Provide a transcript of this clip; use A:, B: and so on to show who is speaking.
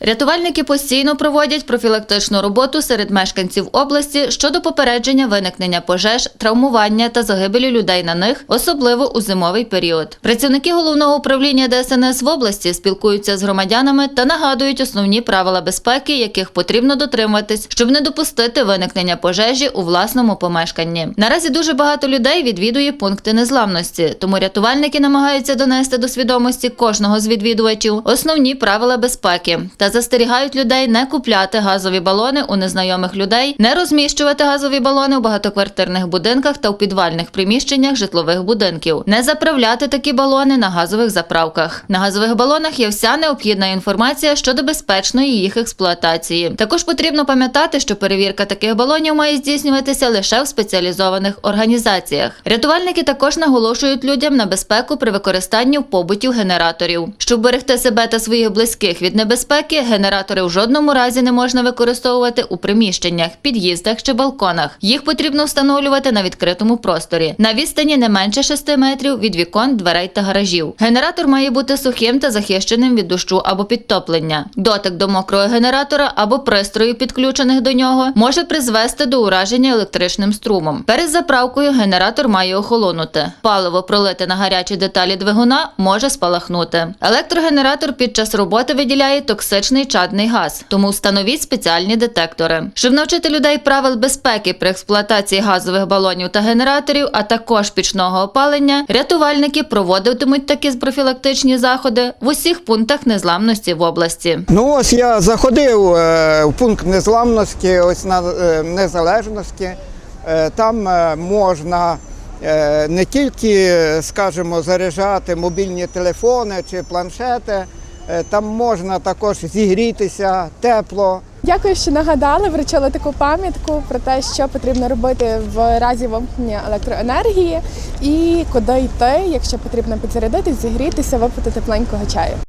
A: Рятувальники постійно проводять профілактичну роботу серед мешканців області щодо попередження виникнення пожеж, травмування та загибелі людей на них, особливо у зимовий період. Працівники головного управління ДСНС в області спілкуються з громадянами та нагадують основні правила безпеки, яких потрібно дотримуватись, щоб не допустити виникнення пожежі у власному помешканні. Наразі дуже багато людей відвідує пункти незламності, тому рятувальники намагаються донести до свідомості кожного з відвідувачів основні правила безпеки та застерігають людей не купляти газові балони у незнайомих людей, не розміщувати газові балони у багатоквартирних будинках та у підвальних приміщеннях житлових будинків, не заправляти такі балони на газових заправках. На газових балонах є вся необхідна інформація щодо безпечної їх експлуатації. Також потрібно пам'ятати, що перевірка таких балонів має здійснюватися лише в спеціалізованих організаціях. Рятувальники також наголошують людям на безпеку при використанні в побуті генераторів. Щоб берегти себе та своїх близьких від небезпеки, генератори в жодному разі не можна використовувати у приміщеннях, під'їздах чи балконах. Їх потрібно встановлювати на відкритому просторі на відстані не менше 6 метрів від вікон, дверей та гаражів. Генератор має бути сухим та захищеним від дощу або підтоплення. Дотик до мокрого генератора або пристрою, підключених до нього, може призвести до ураження електричним струмом. Перед заправкою генератор має охолонути. Паливо пролите на гарячі деталі двигуна може спалахнути. Електрогенератор під час роботи виділяє токсичний чадний газ, тому встановіть спеціальні детектори. Щоб навчити людей правил безпеки при експлуатації газових балонів та генераторів, а також пічного опалення, рятувальники проводитимуть такі профілактичні заходи в усіх пунктах незламності в області.
B: Ну ось я заходив е, в пункт незламності, ось на е, незалежності. Е, Там можна не тільки, скажімо, заряджати мобільні телефони чи планшети, там можна також зігрітися тепло.
C: Дякую, що нагадали, вручили таку пам'ятку про те, що потрібно робити в разі вимкнення електроенергії і куди йти, якщо потрібно підзарядитись, зігрітися, випити тепленького чаю.